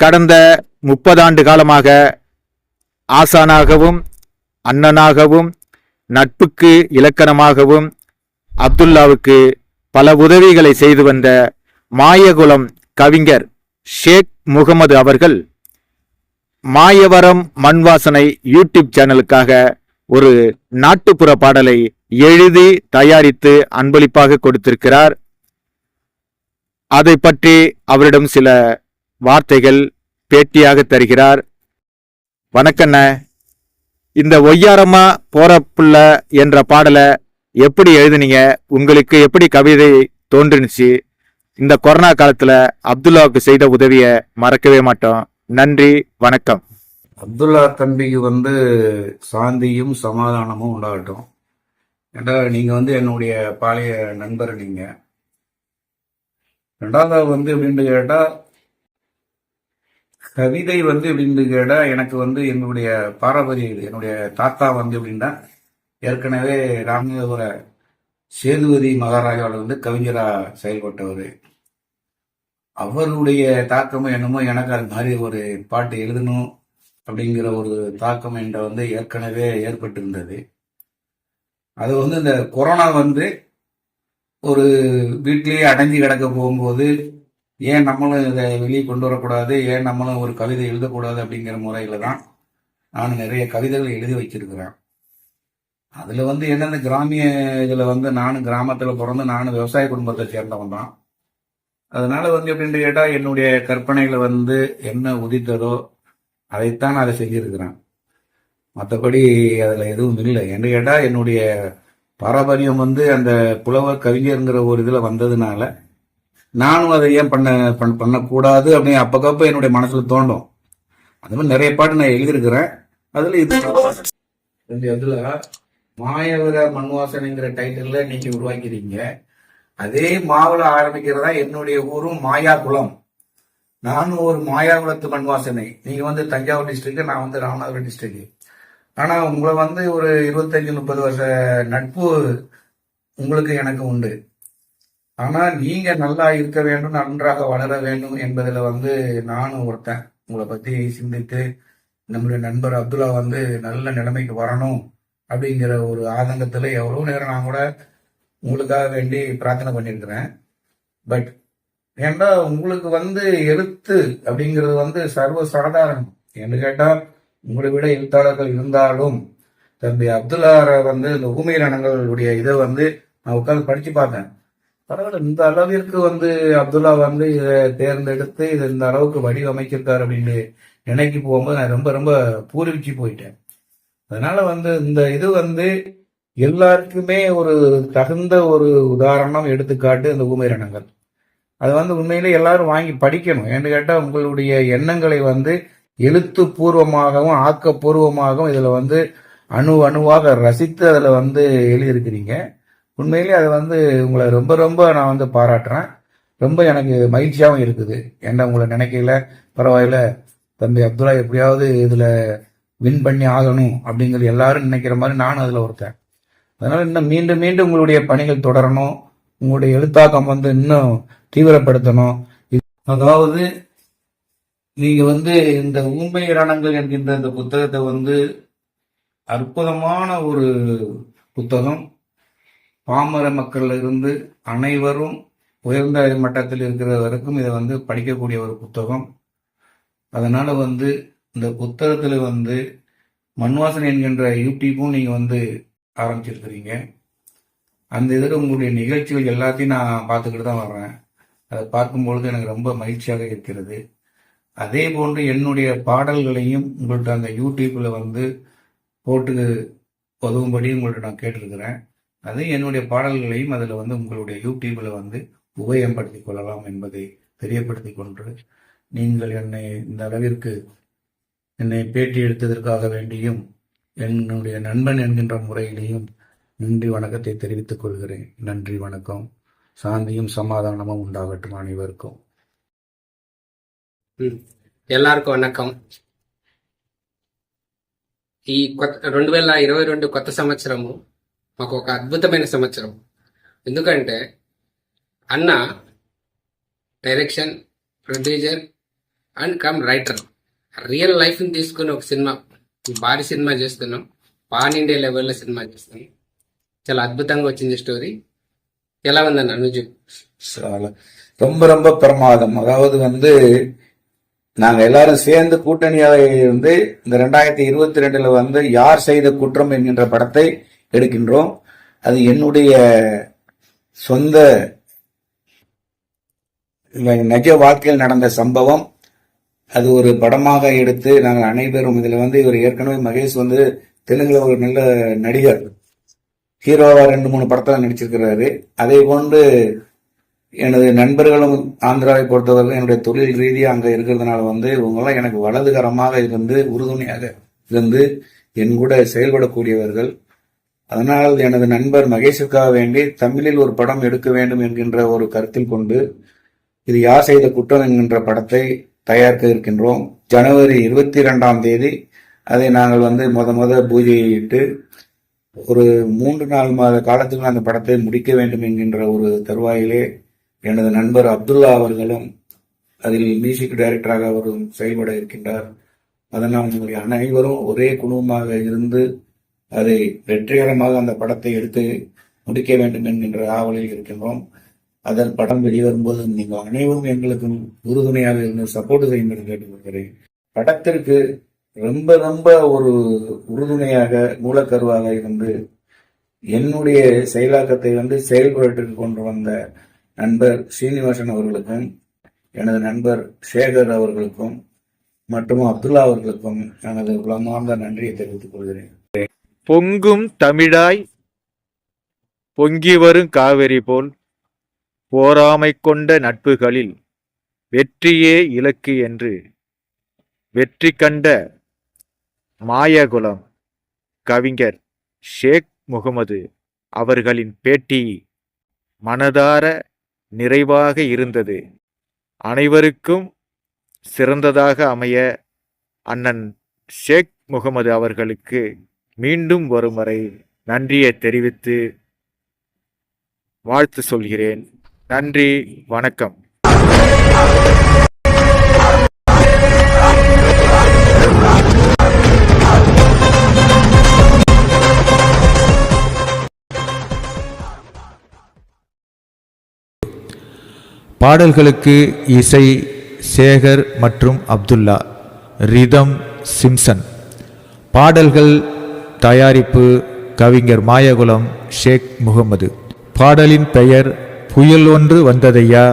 கடந்த முப்பதாண்டு காலமாக ஆசானாகவும் அண்ணனாகவும் நட்புக்கு இலக்கணமாகவும் அப்துல்லாவுக்கு பல உதவிகளை செய்து வந்த மாயகுலம் கவிஞர் ஷேக் முகமது அவர்கள் மாயவரம் மண்வாசனை யூடியூப் சேனலுக்காக ஒரு நாட்டுப்புற பாடலை எழுதி தயாரித்து அன்பளிப்பாக கொடுத்திருக்கிறார். அதை பற்றி அவரிடம் சில வார்த்தைகள் பேட்டியாக தருகிறார். வணக்கண்ண. இந்த ஒய்யாரமா போற புள்ள என்ற பாடலை எப்படி எழுதுனீங்க? உங்களுக்கு எப்படி கவிதை தோன்றுனுச்சு? இந்த கொரோனா காலத்துல அப்துல்லாவுக்கு செய்த உதவியை மறக்கவே மாட்டோம். நன்றி வணக்கம். அப்துல்லா தம்பிக்கு வந்து சாந்தியும் சமாதானமும் உண்டாகட்டும். ஏண்டா நீங்க வந்து என்னுடைய பாளைய நண்பர் நீங்க. ரெண்டாவது வந்து அப்படின்னு கேட்டா கவிதை வந்து எப்படின்னு கேட்டால் எனக்கு வந்து என்னுடைய பாரம்பரிய இது. என்னுடைய தாத்தா வந்து எப்படின்னா ஏற்கனவே ராமநாதபுர சேதுபதி மகாராஜாவில் வந்து கவிஞராக செயல்பட்டவர். அவருடைய தாக்கமும் என்னமோ எனக்கு அது மாதிரி ஒரு பாட்டு எழுதணும் அப்படிங்கிற ஒரு தாக்கம் என்ற வந்து ஏற்கனவே ஏற்பட்டிருந்தது. அது வந்து இந்த கொரோனா வந்து ஒரு வீட்டிலேயே அடைஞ்சு கிடக்க போகும்போது ஏன் நம்மளும் இதை வெளியே கொண்டு வரக்கூடாது? ஏன் நம்மளும் ஒரு கவிதை எழுதக்கூடாது அப்படிங்கிற முறையில் தான் நான் நிறைய கவிதைகள் எழுதி வச்சிருக்கிறேன். அதில் வந்து என்னென்ன கிராமிய இதில் வந்து நானும் கிராமத்தில் பிறந்து நானும் விவசாய குடும்பத்தை சேர்ந்தவன் தான். அதனால் வந்து எப்படின்னு கேட்டால் என்னுடைய கற்பனைகளை வந்து என்ன உதித்ததோ அதைத்தான் நான் அதை செஞ்சுருக்கிறேன். மற்றபடி அதில் எதுவும் இல்லை. என்று கேட்டால் என்னுடைய பாரம்பரியம் வந்து அந்த புலவர் கவிஞருங்கிற ஒரு இதில் வந்ததுனால நானும் அதை ஏன் பண்ண பண்ண- பண்ணக்கூடாது அப்படின்னு அப்பக்கப்ப என்னுடைய மனசில் தோண்டும். அது மாதிரி நிறைய பாட்டு நான் எழுதியிருக்கிறேன். அதில் இது இந்த இதில் மாயவர மண்வாசனைங்கிற டைட்டிலில் நீங்கள் உருவாக்கிறீங்க அதே மாவுல ஆரம்பிக்கிறதா என்னுடைய ஊரும் மாயாகுளம். நானும் ஒரு மாயாகுளத்து மண்வாசனை. நீங்கள் நீங்க வந்து தஞ்சாவூர் டிஸ்ட்ரிக்ட் நான் வந்து ராமநாதபுரம் டிஸ்ட்ரிக்ட் ஆனா உங்களை வந்து ஒரு இருபத்தஞ்சு முப்பது வருஷ நட்பு உங்களுக்கு எனக்கு உண்டு. ஆனா நீங்க நல்லா இருக்க வேண்டும் நன்றாக வளர வேண்டும் என்பதுல வந்து நானும் ஒருத்தன். உங்களை பத்தி சிந்தித்து நம்முடைய நண்பர் அப்துல்லா வந்து நல்ல நிலைமைக்கு வரணும் அப்படிங்கிற ஒரு ஆதங்கத்துல எவ்வளவு நேரம் நான் கூட உங்களுக்காக வேண்டி பிரார்த்தனை பண்ணியிருக்கிறேன். பட் ஏன்னா உங்களுக்கு வந்து எழுத்து அப்படிங்கிறது வந்து சர்வ சாதாரணம் என்று கேட்டால் உங்களை விட எழுத்தாளர்கள் இருந்தாலும் தம்பி அப்துல்லாரை வந்து இந்த ஊமையினங்களுடைய இதை வந்து நான் உட்காந்து படிச்சு பார்த்தேன். பரவாயில்ல இந்த அளவிற்கு வந்து அப்துல்லா வந்து இதை தேர்ந்தெடுத்து இதை இந்த அளவுக்கு வடிவமைச்சிருக்காரு அப்படின்னு நினைக்கு போகும்போது நான் ரொம்ப ரொம்ப பூரிச்சு போயிட்டேன். அதனால வந்து இந்த இது வந்து எல்லாருக்குமே ஒரு தகுந்த ஒரு உதாரணம் எடுத்துக்காட்டு இந்த ஊமைரணங்கள் அது வந்து உண்மையிலே எல்லாரும் வாங்கி படிக்கணும். ஏன்னு கேட்டால் உங்களுடைய எண்ணங்களை வந்து எழுத்துப்பூர்வமாகவும் ஆக்கப்பூர்வமாகவும் இதில் வந்து அணு அணுவாக ரசித்து அதில் வந்து எழுதியிருக்கிறீங்க. உண்மையிலேயே அது வந்து உங்களை ரொம்ப ரொம்ப நான் வந்து பாராட்டுறேன். ரொம்ப எனக்கு மகிழ்ச்சியாகவும் இருக்குது. என்ன உங்களை நினைக்கல பரவாயில்ல. தம்பி அப்துல்லா எப்படியாவது இதில் வின் பண்ணி ஆகணும் அப்படிங்கிறது எல்லாரும் நினைக்கிற மாதிரி நானும் அதில் ஒருத்தன். அதனால் இன்னும் மீண்டும் மீண்டும் உங்களுடைய பணிகள் தொடரணும். உங்களுடைய எழுத்தாக்கம் வந்து இன்னும் தீவிரப்படுத்தணும். அதாவது நீங்கள் வந்து இந்த ஊமை இரணங்கள் என்கின்ற இந்த புத்தகத்தை வந்து அற்புதமான ஒரு புத்தகம். பாமர மக்கள்ல இருந்து அனைவரும் உயர்ந்த மட்டத்தில் இருக்கிற வரைக்கும் இதை வந்து படிக்கக்கூடிய ஒரு புத்தகம். அதனால வந்து இந்த புத்தகத்துல வந்து மண்வாசன் என்கின்ற யூடியூப்பும் நீங்க வந்து ஆரம்பிச்சிருக்கிறீங்க. அந்த இதில் உங்களுடைய நிகழ்ச்சிகள் எல்லாத்தையும் நான் பார்த்துக்கிட்டு தான் வர்றேன். அதை பார்க்கும்பொழுது எனக்கு ரொம்ப மகிழ்ச்சியாக இருக்கிறது. அதே போன்று என்னுடைய பாடல்களையும் உங்கள்கிட்ட அந்த யூடியூப்பில் வந்து போட்டு உதவும்படி உங்கள்கிட்ட நான் கேட்டிருக்கிறேன். அது என்னுடைய பாடல்களையும் அதில் வந்து உங்களுடைய யூடியூப்பில் வந்து உபயோகப்படுத்திக் கொள்ளலாம் என்பதை தெரியப்படுத்தி கொண்டு நீங்கள் என்னை இந்த அளவிற்கு என்னை பேட்டி எடுத்ததற்காக வேண்டியும் என்னுடைய நண்பன் என்கின்ற முறையிலையும் நன்றி வணக்கத்தை தெரிவித்துக் கொள்கிறேன். நன்றி வணக்கம். சாந்தியும் சமாதானமும் உண்டாகட்டும் அனைவருக்கும். எல்லாருக்கும் வணக்கம். ఈ కొత్త రెండు వేల ఇరవై రెండు మాకు ఒక అద్భుతమైన సంవత్సరం ఎందుకంటే అన్న direction producer and cum writer real లైఫ్ని తీసుకుని ఒక సినిమా భారీ సినిమా చేస్తున్నాం పాన్ ఇండియా లెవెల్లో సినిమా చేస్తున్నాం చాలా అద్భుతంగా వచ్చింది స్టోరీ ఎలా ఉందన్న నువ్వు చెప్పు சால- ரொம்ப ரொம்ப பிரமாதம் அதாவது வந்து நாங்க எல்லாரும் சேர்ந்து கூட்டணியாக வந்து இந்த ரெண்டாயிரத்தி இருபத்தி ரெண்டுல வந்து யார் செய்த குற்றம் என்கின்ற படத்தை எடுக்கின்றோம். அது என்னுடைய சொந்த நிஜ வாழ்க்கையில் நடந்த சம்பவம். அது ஒரு படமாக எடுத்து நாங்கள் அனைவரும் இதில் வந்து இவர் ஏற்கனவே மகேஷ் வந்து தெலுங்குல ஒரு நல்ல நடிகர். ஹீரோவா ரெண்டு மூணு படத்தில் நடிச்சிருக்கிறாரு. அதே போன்று எனது நண்பர்களும் ஆந்திராவை பொறுத்தவரை என்னுடைய தொழில் ரீதியாக அங்கே இருக்கிறதுனால வந்து இவங்கெல்லாம் எனக்கு வலதுகரமாக இருந்து உறுதுணையாக இருந்து என் கூட செயல்படக்கூடியவர்கள். அதனால் எனது நண்பர் மகேஷுக்காக வேண்டி தமிழில் ஒரு படம் எடுக்க வேண்டும் என்கின்ற ஒரு கருத்தில் கொண்டு இது யார் செய்த குற்றம் என்கின்ற படத்தை தயாரிக்க இருக்கின்றோம். ஜனவரி இருபத்தி ரெண்டாம் தேதி அதை நாங்கள் வந்து முத முத பூஜையிட்டு ஒரு மூன்று நாலு மாத காலத்துக்குள் அந்த படத்தை முடிக்க வேண்டும் என்கின்ற ஒரு தருவாயிலே எனது நண்பர் அப்துல்லா அவர்களும் அதில் மியூசிக் டைரக்டராக அவரும் செயல்பட இருக்கின்றார். அதனால் உங்களுடைய அனைவரும் ஒரே குடும்பமாக இருந்து அதை வெற்றிகரமாக அந்த படத்தை எடுத்து முடிக்க வேண்டும் என்கின்ற ஆவலில் இருக்கின்றோம். அதன் படம் வெளிவரும்போது நீங்கள் அனைவரும் எங்களுக்கும் உறுதுணையாக இருந்து சப்போர்ட் செய்யும்படி கேட்டுக்கொள்கிறேன். படத்திற்கு ரொம்ப ரொம்ப ஒரு உறுதுணையாக மூலக்கருவாக இருந்து என்னுடைய செயலாக்கத்தை வந்து செயல்பாட்டுக்கு கொண்டு வந்த நண்பர் சீனிவாசன் அவர்களுக்கும் எனது நண்பர் சேகர் அவர்களுக்கும் மற்றும் அப்துல்லா அவர்களுக்கும் எனது உளமார்ந்த நன்றியை தெரிவித்துக் கொள்கிறேன். பொங்கும் தமிழாய் பொங்கி வரும் காவிரி போல் போராமை கொண்ட நட்புகளில் வெற்றியே இலக்கு என்று வெற்றி கண்ட மாயகுலம் கவிஞர் ஷேக் முகமது அவர்களின் பேட்டி மனதார நிறைவாக இருந்தது. அனைவருக்கும் சிறந்ததாக அமைய அண்ணன் ஷேக் முகமது அவர்களுக்கு மீண்டும் வரும் வரை நன்றியை தெரிவித்து வாழ்த்து சொல்கிறேன். நன்றி வணக்கம். பாடல்களுக்கு இசை சேகர் மற்றும் அப்துல்லா ரிதம் சிம்சன். பாடல்கள் தயாரிப்பு கவிஞர் மாயகுலம் ஷேக் முகமது பாடலின் பெயர் புயல் ஒன்று வந்ததையா?